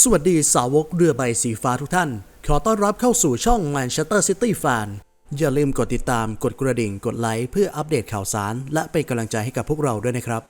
สวัสดีสาวกเรือใบสีฟ้าทุกท่าน ขอต้อนรับเข้าสู่ช่อง Manchester City Fan อย่าลืมกดติดตามกดกระดิ่งกดไลค์เพื่ออัปเดตข่าวสาร และเป็นกำลังใจให้กับพวกเราด้วยนะครับ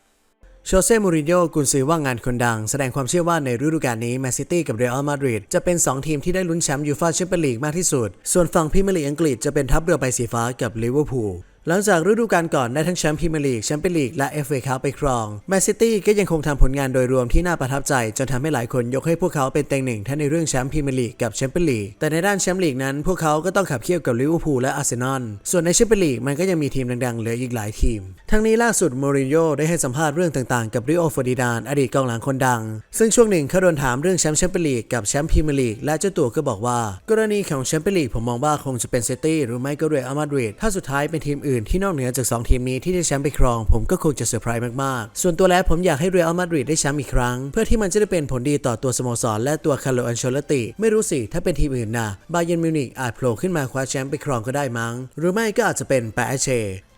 โชเซ่มูรินโญ่กุนซือว่างงานคนดัง แสดงความเชื่อว่าในฤดูกาลนี้แมนซิตี้กับเรอัลมาดริดจะเป็น 2 ทีมที่ได้ลุ้นแชมป์ยูฟ่าแชมเปี้ยนลีกมากที่สุด ส่วนฝั่งพรีเมียร์ลีกอังกฤษจะเป็นทัพเรือใบสีฟ้ากับลิเวอร์พูล หลังจากฤดูกาลก่อนได้ทั้งแชมป์พรีเมียร์ลีกแชมเปี้ยนลีกและ FA คัพไปครองแมนซิตี้ก็ยังคงทำผลงานโดยรวมที่น่าประทับใจ จนทำให้หลายคนยกให้พวกเขาเป็นเต็งหนึ่งทั้งในเรื่องแชมป์พรีเมียร์ลีกกับแชมเปี้ยนลีกแต่ในด้านแชมป์ลีกนั้นพวกเขาก็ต้องขับเคี่ยวกับลิเวอร์พูลและอาร์เซนอลส่วนในแชมเปี้ยนลีกมันก็ยังมีทีมดังๆเหลืออีกหลายทีม ทั้งนี้ล่าสุดโมรินโญ่ได้ให้สัมภาษณ์เรื่องต่างๆกับริโอฟอร์ดินานอดีตกองหลังคนดัง ซึ่งช่วงหนึ่งเขาโดนถามเรื่องแชมป์แชมเปี้ยนลีกกับแชมป์พรีเมียร์ลีกและเจ้าตัวก็บอกว่า กรณีของแชมเปี้ยนลีกผมมองว่าคงจะเป็นซิตี้หรือไม่ก็เรอัลมาดริดถ้าสุดท้ายเป็นทีมอื่นที่นอกเหนือจากสองทีมนี้ที่ได้แชมป์ไปครอง ผมก็คงจะเซอร์ไพรส์มากๆ ส่วนตัวแล้วผมอยากให้เรอัลมาดริดได้แชมป์อีกครั้ง เพื่อที่มันจะได้เป็นผลดีต่อตัวสโมสร และตัวคาร์โลอันเชลติ ไม่รู้สิ ถ้าเป็นทีมอื่นนะบาเยร์นมิวนิกอาจโผล่ขึ้นมาคว้าแชมป์ไปครองก็ได้มั้ง หรือไม่ก็อาจจะเป็นแปะเช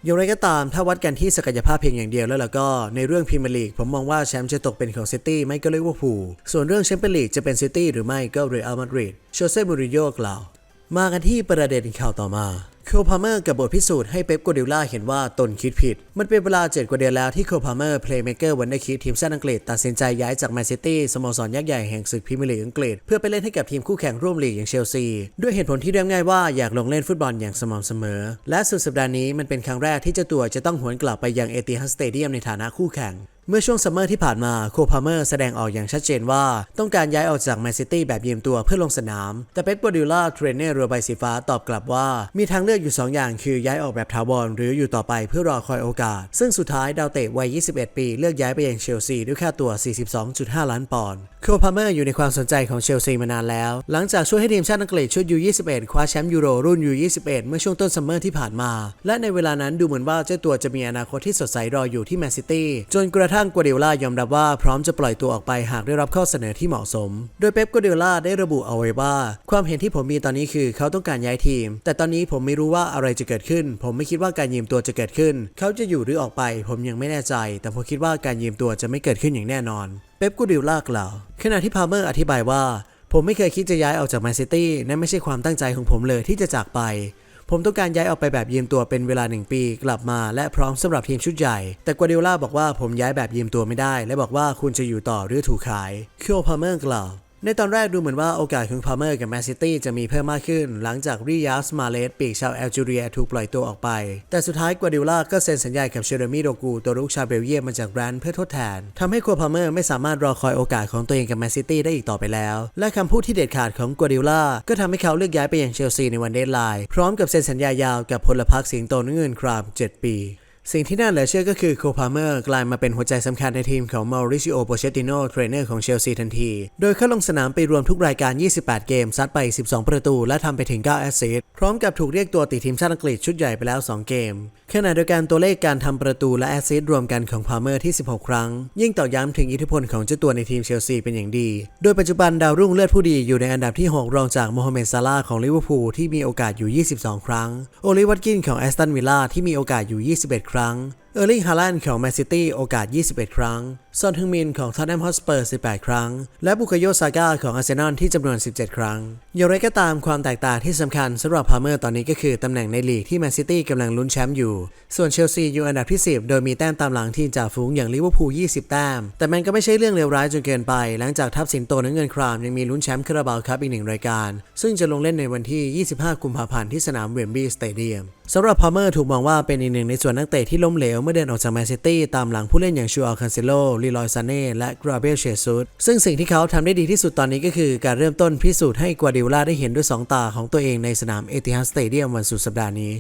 อย่างไรก็ตามถ้าวัดกันที่ศักยภาพเพียงอย่างเดียวแล้วล่ะก็ในเรื่องพรีเมียร์ลีกผมมองว่าแชมป์จะตกเป็นของซิตี้ไม่ก็ลิเวอร์พูลส่วนเรื่องแชมเปี้ยนลีกจะเป็นซิตี้หรือไม่ก็เรอัลมาดริดโชเซ่มูรินโญ่กล่าว มากันที่ประเด็นข่าวต่อมา โคพาเมอร์กับบทพิสูจน์ให้เป๊ปกัวเดล่าเห็นว่าตนคิดผิด มันเป็นเวลา7กว่าเดือนแล้วที่โคพาเมอร์เพลย์เมเกอร์วันเดอร์คิดทีมชาติอังกฤษตัดสินใจย้ายจากแมนซิตี้สโมสรยักษ์ใหญ่แห่งศึกพรีเมียร์ลีกอังกฤษ เพื่อไปเล่นให้กับทีมคู่แข่งร่วมลีกอย่างเชลซี ด้วยเหตุผลที่เรียบง่ายว่าอยากลงเล่นฟุตบอลอย่างสม่ำเสมอ และสุดสัปดาห์นี้มันเป็นครั้งแรกที่เจ้าตัวจะต้องหวนกลับไปยังเอติฮัดสเตเดียมในฐานะคู่แข่ง เมื่อช่วงซัมเมอร์ที่ผ่านมาโคพาเมอร์แสดงออกอย่างชัดเจนว่า ต้องการย้ายออกจากแมนซิตี้แบบยืมตัวเพื่อลงสนาม แต่เป๊ปกัวดิล่าเทรนเนอร์เรือใบสีฟ้าตอบกลับว่า มีทางเลือกอยู่ 2 อย่างคือย้ายออกแบบถาวรหรืออยู่ต่อไปเพื่อรอคอยโอกาส ซึ่งสุดท้ายดาวเตะวัย 21 ปีเลือกย้ายไปยังเชลซีด้วยค่าตัว 42.5 ล้านปอนด์โคพาเมอร์อยู่ในความสนใจของเชลซีมานานแล้ว หลังจากช่วยให้ทีมชาติอังกฤษชุดยู21คว้าแชมป์ยูโรรุ่นยู21เมื่อช่วงต้นซัมเมอร์ที่ผ่านมา และในเวลานั้นดูเหมือนว่าเจ้าตัวจะมีอนาคตที่สดใสรออยู่ที่แมนซิตี้จนกระทงกัวร์ดิโอล่ายอมรับว่าพร้อมจะปล่อยตัวออกไปหากได้รับข้อเสนอที่เหมาะสม โดยเป๊ปกัวร์ดิโอล่าได้ระบุเอาไว้ว่า ความเห็นที่ผมมีตอนนี้คือเขาต้องการย้ายทีม แต่ตอนนี้ผมไม่รู้ว่าอะไรจะเกิดขึ้น ผมไม่คิดว่าการยืมตัวจะเกิดขึ้น เขาจะอยู่หรือออกไป ผมยังไม่แน่ใจ แต่ผมคิดว่าการยืมตัวจะไม่เกิดขึ้นอย่างแน่นอน เป๊ปกูดิโอล่ากล่าว ขณะที่พาเมอร์อธิบายว่าผมไม่เคยคิดจะย้ายออกจากแมนซิตี้นั่นไม่ใช่ความตั้งใจของผมเลยที่จะจากไป ผมต้องการย้ายออกไปแบบยืมตัวเป็นเวลาหนึ่งปี กลับมาและพร้อมสำหรับทีมชุดใหญ่ แต่กัวเดล่าบอกว่าผมย้ายแบบยืมตัวไม่ได้ และบอกว่าคุณจะอยู่ต่อหรือถูกขายคิโอพาเมอร์กล่าว ในตอนแรกดูเหมือนว่าโอกาสของพาเมอร์กับแมนซิตี้จะมีเพิ่มมากขึ้น หลังจากริยาสมาเลสปีกชาวแอลจีเรียถูกปล่อยตัวออกไป แต่สุดท้ายกัวดิล่าก็เซ็นสัญญากับเชอร์มีโดกูตัวลูกชาวเบลเยียมมาจากแบรนด์เพื่อทดแทนทำให้กัวพาเมอร์ไม่สามารถรอคอยโอกาสของตัวเองกับแมนซิตี้ได้อีกต่อไปแล้ว และคำพูดที่เด็ดขาดของกัวดิล่าก็ทำให้เขาเลือกย้ายไปยังเชลซีในวันเดดไลน์พร้อมกับเซ็นสัญญายาวกับพลพรรคสิงโตเงินคราม 7 ปี สิ่งที่น่าเหลือเชื่อก็คือโคพาเมอร์กลายมาเป็นหัวใจสำคัญในทีมของมาริซิโอโปเชติโนเทรนเนอร์ของเชลซีทันที โดยเขาลงสนามไปรวมทุกรายการ 28 เกม ซัดไป 12 ประตู และทำไปถึง 9 แอสซิสต์พร้อมกับถูกเรียกตัวติดทีมชาติอังกฤษชุดใหญ่ไปแล้ว 2 เกมขณะเดียวกันตัวเลขการทำประตูและแอสซิสต์รวมกันของพาเมอร์ที่ 16 ครั้ง ยิ่งตอกย้ำถึงอิทธิพลของเจ้าตัวในทีมเชลซีเป็นอย่างดี โดยปัจจุบันดาวรุ่งเลือดผู้ดีอยู่ในอันดับที่ 6 รองจากโมฮัมเหม็ดซาลาของลิเวอร์พูลที่มีโอกาสอยู่ 22 ครั้ง โอลิวัตกินของแอสตันวิลล่าที่มีโอกาสอยู่ 21ครั้ง เออร์ลิงฮาลันของแมนซิตี้โอกาส 21 ครั้ง ซอนฮึงมินของทอตแนมฮอสเปอร์ 18 ครั้ง และบุคโยซาก้าของอาร์เซนอลที่จำนวน 17 ครั้ง อย่างไรก็ตามความแตกต่างที่สำคัญสำหรับพาเมอร์ตอนนี้ก็คือตำแหน่งในลีกที่แมนซิตี้กำลังลุ้นแชมป์อยู่ ส่วนเชลซีอยู่อันดับที่ 10 โดยมีแต้มตามหลังทีมจ่าฝูงอย่างลิเวอร์พูล 20 แต้ม แต่มันก็ไม่ใช่เรื่องเลวร้ายจนเกินไป หลังจากทัพสิงโตน้ำเงินครามยังมีลุ้นแชมป์คาราบาวครับอีกหนึ่งรายการ ซึ่งจะลงเล่นในวันที่ 25 กุมภาพันธ์ที่สนามเวมบลีย์สเตเดียมสำหรับพาเมอร์ถูกมองว่าเป็นอีกหนึ่งในส่วนนักเตะที่ล้มเหลวเมื่อเดินออกจากแมนซิตี้ตามหลังผู้เล่นอย่างชูอัลคันเซโลลีลอยซาเน่และกราเบลเชซุสซึ่งสิ่งที่เขาทำได้ดีที่สุดตอนนี้ก็คือการเริ่มต้นพิสูจน์ให้กัวดิโอลาได้เห็นด้วยสองตาของตัวเองในสนามเอติฮัดสเตเดียมวันสุดสัปดาห์นี้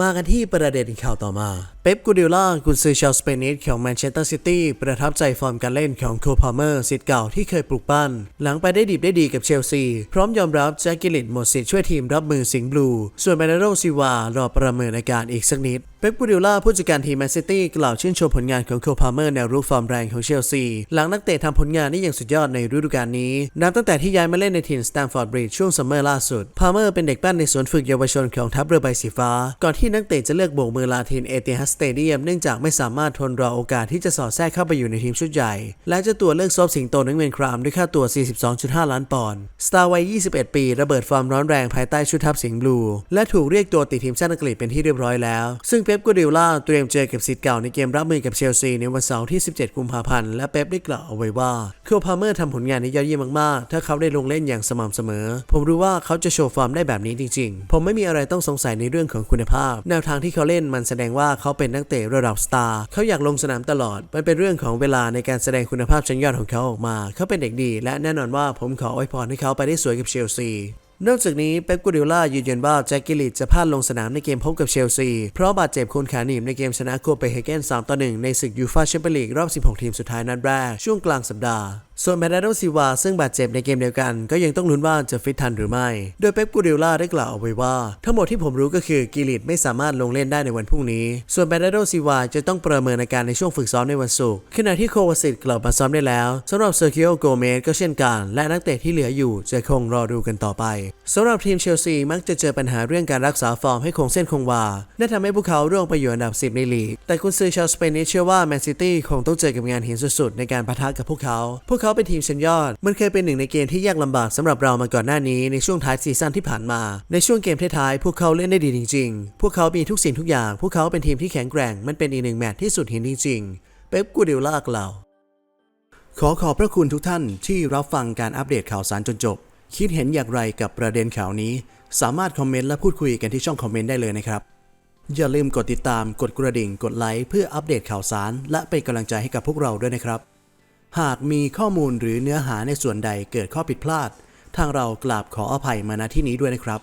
มากันที่ประเด็นข่าวต่อมา เป๊ปกูดิล่ากุนซือชาวสเปนิสของแมนเชสเตอร์ซิตี้ประทับใจฟอร์มการเล่นของโคพาเมอร์สิทธิ์เก่าที่เคยปลุกปั้น หลังไปได้ดีได้ดีกับเชลซี พร้อมยอมรับแจ็คกิลิตหมดสิทธิ์ช่วยทีมรับมือสิงห์บลู ส่วนแมนโรซิวารอประเมินอาการอีกสักนิด ป๊ปกูดิล่าผู้จัดการทีมแมนซิตี้กล่าวชื่นชมผลงานของโคพาเมอร์แนวรุกฟอร์มแรงของเชลซี หลังนักเตะทำผลงานได้อย่างสุดยอดในฤดูกาลนี้ นับตั้งแต่ที่ย้ายมาเล่นในทีมสแตมฟอร์ดบริดจ์ช่วงซัมเมอร์ล่าสุด พาเมอร์เป็นเด็กปั้นในสวนฝึกเยาวชนของทัพเรือใบสีฟ้า ก่อนที่นักเตะจะเลือกโบกมือลาทีมเอติฮัสสเตเดียมเนื่องจากไม่สามารถทนรอโอกาสที่จะสอดแทรกเข้าไปอยู่ในทีมชุดใหญ่ และเจ้าตัวเลือกซบสิงโตนึงเวนครามด้วยค่าตัว 42.5 ล้านปอนด์ สตาร์วัย 21 ปี ระเบิดฟอร์มร้อนแรงภายใต้ชุดทัพสิงห์บลู และถูกเรียกตัวติดทีมชาติอังกฤษเป็นที่เรียบร้อยแล้ว ซึ่งเปป๊ปกัวดิโอล่าเตรียมเจอกับสิทธิ์เก่าในเกมรับมือกับเชลซีในวันเสาร์ที่ 17 กุมภาพันธ์ และเป๊ปได้กล่าวเอาไว้ว่าโคพาเมอร์ทำผลงานได้ยอดเยี่ยมมากๆ ถ้าเขาได้ลงเล่นอย่างสม่ำเสมอ ผมรู้ว่าเขาจะโชว์ฟอร์มได้แบบนี้จริงๆ ผมไม่มีอะไรต้องสงสัยในเรื่องของคุณภาพ แนวทางที่เขาเล่นมันแสดงว่าเขาเป็นนักเตะระดับสตาร์เขาอยากลงสนามตลอด มันเป็นเรื่องของเวลาในการแสดงคุณภาพชั้นยอดของเขาออกมา เขาเป็นเด็กดี และแน่นอนว่าผมขออวยพรให้เขาไปได้สวยกับเชลซี นอกจากนี้เป๊ปกูดิล่ายืนยันว่าแจ็คกิลิตจะพลาดลงสนามในเกมพบกับเชลซี เพราะบาดเจ็บคนขาหนีบในเกมชนะโคเปนเฮเกน3ต่อ1ในศึกยูฟาแชมเปี้ยนลีกรอบ 16 ทีมสุดท้ายนัดแรกช่วงกลางสัปดาห์ส่วนแมดาโดซิวาซึ่งบาดเจ็บในเกมเดียวกัน ก็ยังต้องลุ้นว่าจะฟิตทันหรือไม่ โดยเป๊ปกูเดล่าได้กล่าวเอาไว้ว่า ทั้งหมดที่ผมรู้ก็คือกิลิตไม่สามารถลงเล่นได้ในวันพรุ่งนี้ ส่วนแมดาโดซิวาจะต้องประเมินอาการในช่วงฝึกซ้อมในวันศุกร์ขณะที่โควาสิตกลับมาซ้อมได้แล้วสำหรับเซอร์คิโอโกเมสก็เช่นกัน และนักเตะที่เหลืออยู่จะคงรอดูกันต่อไปสำหรับทีมเชลซีมักจะเจอปัญหาเรื่องการรักษาฟอร์มให้คงเส้นคงวานั่นทำให้พวกเขาร่วงไปอยู่อันดับ 10 ในลีกแต่กุนซือชาวสเปนนี้เชื่อว่าแมนซิตี้คงต้องเจอกับงานหินสุดๆในการปะทะกับพวกเขาพวกเขาเป็นทีมชั้นยอด มันเคยเป็นหนึ่งในเกมที่ยากลำบากสำหรับเรามาก่อนหน้านี้ในช่วงท้ายซีซั่นที่ผ่านมา ในช่วงเกมท้ายๆพวกเขาเล่นได้ดีจริง ๆ พวกเขามีทุกสิ่งทุกอย่าง พวกเขาเป็นทีมที่แข็งแกร่ง มันเป็นอีกหนึ่งแมตช์ที่สุดหินจริงๆ เป๊ปกูดิโอล่ากล่าขอขอบพระคุณทุกท่านที่รับฟังการอัปเดตข่าวสารจนจบ คิดเห็นอย่างไรกับประเด็นข่าวนี้ สามารถคอมเมนต์และพูดคุยกันที่ช่องคอมเมนต์ได้เลยนะครับ อย่าลืมกดติดตาม กดกระดิ่ง กดไลค์เพื่ออัปเดตข่าวสาร และเป็นกำลังใจให้กับพวกเราด้วยนะครับ หากมีข้อมูลหรือเนื้อหาในส่วนใดเกิดข้อผิดพลาด ทางเรากราบขออภัยมาณที่นี้ด้วยนะครับ